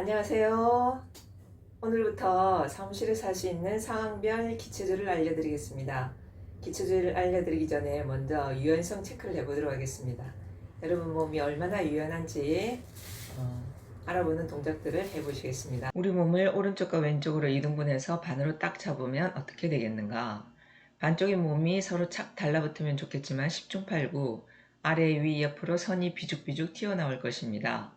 안녕하세요. 오늘부터 사무실에서 할수 있는 상황별 기초들을 알려드리겠습니다. 기초들을 알려드리기 전에 먼저 유연성 체크를 해보도록 하겠습니다. 여러분 몸이 얼마나 유연한지 어, 알아보는 동작들을 해보시겠습니다. 우리 몸을 오른쪽과 왼쪽으로 이등분해서 반으로 딱 잡으면 어떻게 되겠는가? 반쪽의 몸이 서로 착 달라붙으면 좋겠지만 10중 8구 아래 위 옆으로 선이 비죽비죽 튀어나올 것입니다.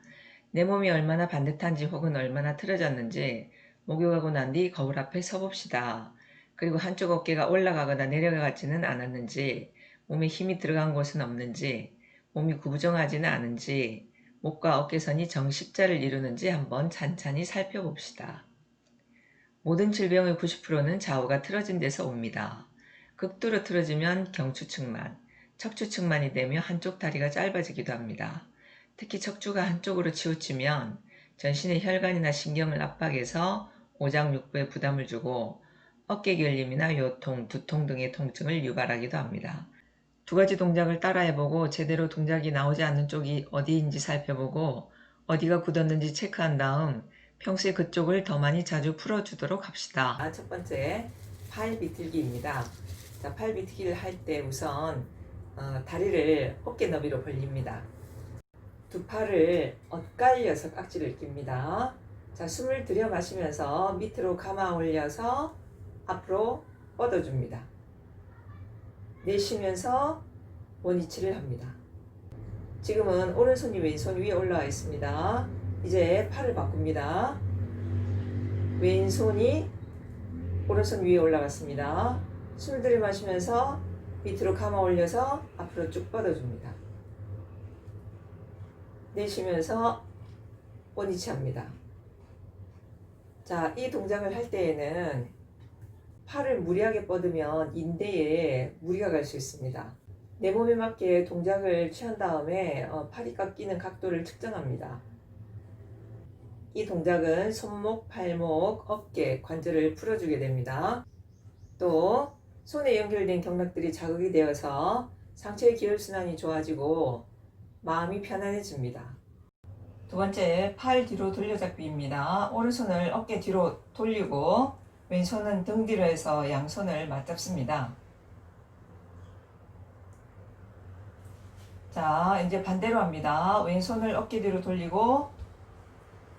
내 몸이 얼마나 반듯한지 혹은 얼마나 틀어졌는지 목욕하고 난 뒤 거울 앞에 서봅시다. 그리고 한쪽 어깨가 올라가거나 내려가지는 않았는지, 몸에 힘이 들어간 곳은 없는지, 몸이 구부정하지는 않은지, 목과 어깨선이 정십자를 이루는지 한번 찬찬히 살펴봅시다. 모든 질병의 90%는 좌우가 틀어진 데서 옵니다. 극도로 틀어지면 경추측만, 척추측만이 되며 한쪽 다리가 짧아지기도 합니다. 특히 척추가 한쪽으로 치우치면 전신의 혈관이나 신경을 압박해서 오장육부에 부담을 주고 어깨 결림이나 요통, 두통 등의 통증을 유발하기도 합니다. 두 가지 동작을 따라해보고 제대로 동작이 나오지 않는 쪽이 어디인지 살펴보고 어디가 굳었는지 체크한 다음 평소에 그쪽을 더 많이 자주 풀어주도록 합시다. 아, 첫 번째 팔 비틀기입니다. 자, 팔 비틀기를 할 때 우선 어, 다리를 어깨 너비로 벌립니다. 두 팔을 엇갈려서 깍지를 낍니다. 자, 숨을 들여 마시면서 밑으로 감아 올려서 앞으로 뻗어줍니다. 내쉬면서 원위치를 합니다. 지금은 오른손이 왼손 위에 올라와 있습니다. 이제 팔을 바꿉니다. 왼손이 오른손 위에 올라갔습니다. 숨을 들여 마시면서 밑으로 감아 올려서 앞으로 쭉 뻗어줍니다. 내쉬면서 원위치 합니다. 자, 이 동작을 할 때에는 팔을 무리하게 뻗으면 인대에 무리가 갈 수 있습니다. 내 몸에 맞게 동작을 취한 다음에 어, 팔이 깎이는 각도를 측정합니다. 이 동작은 손목, 발목, 어깨, 관절을 풀어주게 됩니다. 또 손에 연결된 경락들이 자극이 되어서 상체의 기혈순환이 좋아지고 마음이 편안해집니다. 두 번째, 팔 뒤로 돌려잡기입니다. 오른손을 어깨 뒤로 돌리고 왼손은 등 뒤로 해서 양손을 맞잡습니다. 자, 이제 반대로 합니다. 왼손을 어깨 뒤로 돌리고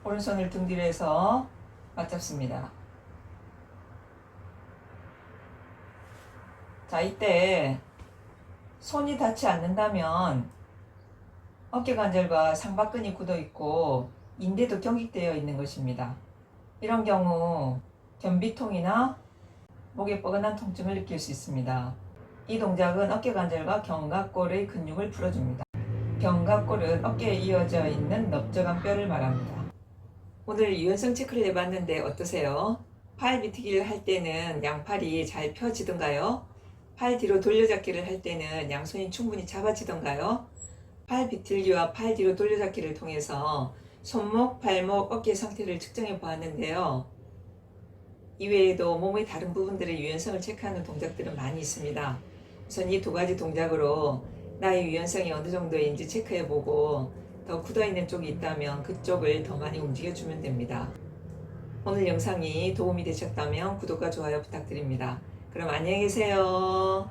오른손을 등 뒤로 해서 맞잡습니다. 자, 이때 손이 닿지 않는다면 어깨 관절과 상박근이 굳어 있고 인대도 경직되어 있는 것입니다. 이런 경우 변비통이나 목에 뻐근한 통증을 느낄 수 있습니다. 이 동작은 어깨 관절과 견갑골의 근육을 풀어줍니다. 견갑골은 어깨에 이어져 있는 넓적한 뼈를 말합니다. 오늘 유연성 체크를 해봤는데 어떠세요? 팔 비트기를 할 때는 양팔이 잘 펴지던가요? 팔 뒤로 돌려잡기를 할 때는 양손이 충분히 잡아지던가요? 팔 비틀기와 팔 뒤로 돌려잡기를 통해서 손목, 발목, 어깨 상태를 측정해 보았는데요. 이외에도 몸의 다른 부분들의 유연성을 체크하는 동작들은 많이 있습니다. 우선 이 두 가지 동작으로 나의 유연성이 어느 정도인지 체크해 보고 더 굳어 있는 쪽이 있다면 그쪽을 더 많이 움직여 주면 됩니다. 오늘 영상이 도움이 되셨다면 구독과 좋아요 부탁드립니다. 그럼 안녕히 계세요.